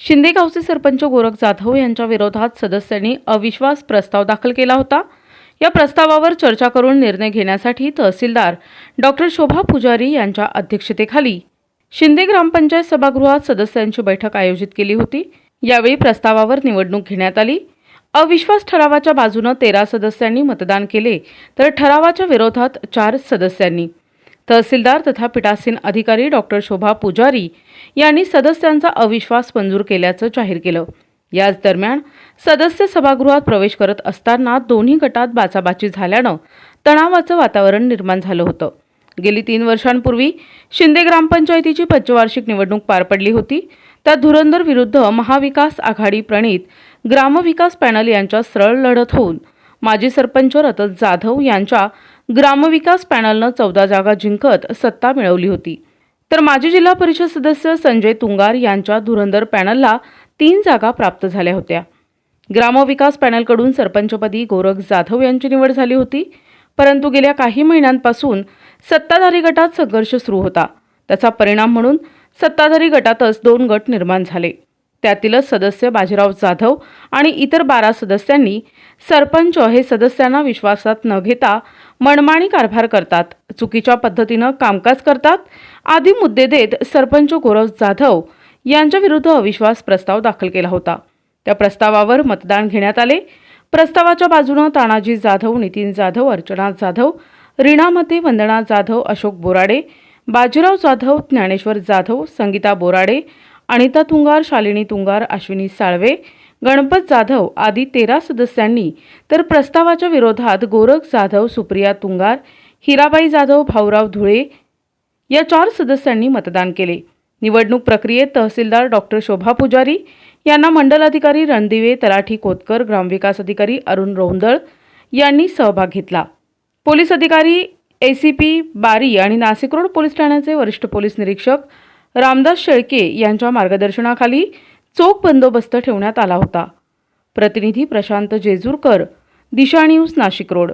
शिंदेगावचे सरपंच गोरख जाधव यांच्या विरोधात सदस्यांनी अविश्वास प्रस्ताव दाखल केला होता. या प्रस्तावावर चर्चा करून निर्णय घेण्यासाठी तहसीलदार डॉक्टर शोभा पुजारी यांच्या अध्यक्षतेखाली शिंदे ग्रामपंचायत सभागृहात सदस्यांची बैठक आयोजित केली होती. यावेळी प्रस्तावावर निवडणूक घेण्यात आली. अविश्वास ठरावाच्या बाजूनं तेरा सदस्यांनी मतदान केले तर ठरावाच्या विरोधात चार सदस्यांनी तहसीलदार तथा पीठासीन अधिकारी डॉक्टर शोभा पुजारी यांनी सदस्यांचा अविश्वास मंजूर केल्याचं जाहीर केलं. याच दरम्यान सदस्य सभागृहात प्रवेश करत असताना दोन्ही गटात बाचाबाची झाल्यानं तणावाचं वातावरण निर्माण झालं होतं. गेली तीन वर्षांपूर्वी शिंदे ग्रामपंचायतीची पंचवार्षिक निवडणूक पार पडली होती. त्यात धुरंधर विरुद्ध महाविकास आघाडी प्रणित ग्रामविकास पॅनल यांच्या सरळ लढत होऊन माजी सरपंच रतन जाधव यांच्या ग्रामविकास पॅनलनं चौदा जागा जिंकत सत्ता मिळवली होती. तर माजी जिल्हा परिषद सदस्य संजय तुंगार यांच्या धुरंधर पॅनलला तीन जागा प्राप्त झाल्या होत्या. ग्रामविकास पॅनलकडून सरपंचपदी गोरख जाधव यांची निवड झाली होती. परंतु गेल्या काही महिन्यांपासून सत्ताधारी गटात संघर्ष सुरू होता. त्याचा परिणाम म्हणून सत्ताधारी गटातच दोन गट निर्माण झाले. त्यातीलच सदस्य बाजीराव जाधव आणि इतर बारा सदस्यांनी सरपंच हे सदस्यांना विश्वासात न घेता मनमाणी कारभार करतात. चुकीच्या पद्धतीनं कामकाज करतात. आदी मुद्दे देत सरपंच गौरव जाधव यांच्याविरुद्ध अविश्वास प्रस्ताव दाखल केला होता. त्या प्रस्तावावर मतदान घेण्यात आले. प्रस्तावाच्या बाजूनं तानाजी जाधव नितीन जाधव अर्चना जाधव रीना मते वंदना जाधव अशोक बोराडे बाजीराव जाधव ज्ञानेश्वर जाधव संगीता बोराडे अनिता तुंगार शालिनी तुंगार अश्विनी साळवे गणपत जाधव आदी तेरा सदस्यांनी तर प्रस्तावाच्या विरोधात गोरख जाधव सुप्रिया तुंगार हिराबाई जाधव भाऊराव धुळे या चार सदस्यांनी मतदान केले. निवडणूक प्रक्रियेत तहसीलदार डॉक्टर शोभा पुजारी यांना मंडल अधिकारी रणदिवे तलाठी कोतकर ग्रामविकास अधिकारी अरुण रोंदळ यांनी सहभाग घेतला. पोलीस अधिकारी एसीपी बारी आणि नाशिक रोड पोलीस ठाण्याचे वरिष्ठ पोलीस निरीक्षक रामदास शेळके यांच्या मार्गदर्शनाखाली चोख बंदोबस्त ठेवण्यात आला होता. प्रतिनिधी प्रशांत जेजूरकर दिशा न्यूज नाशिक रोड.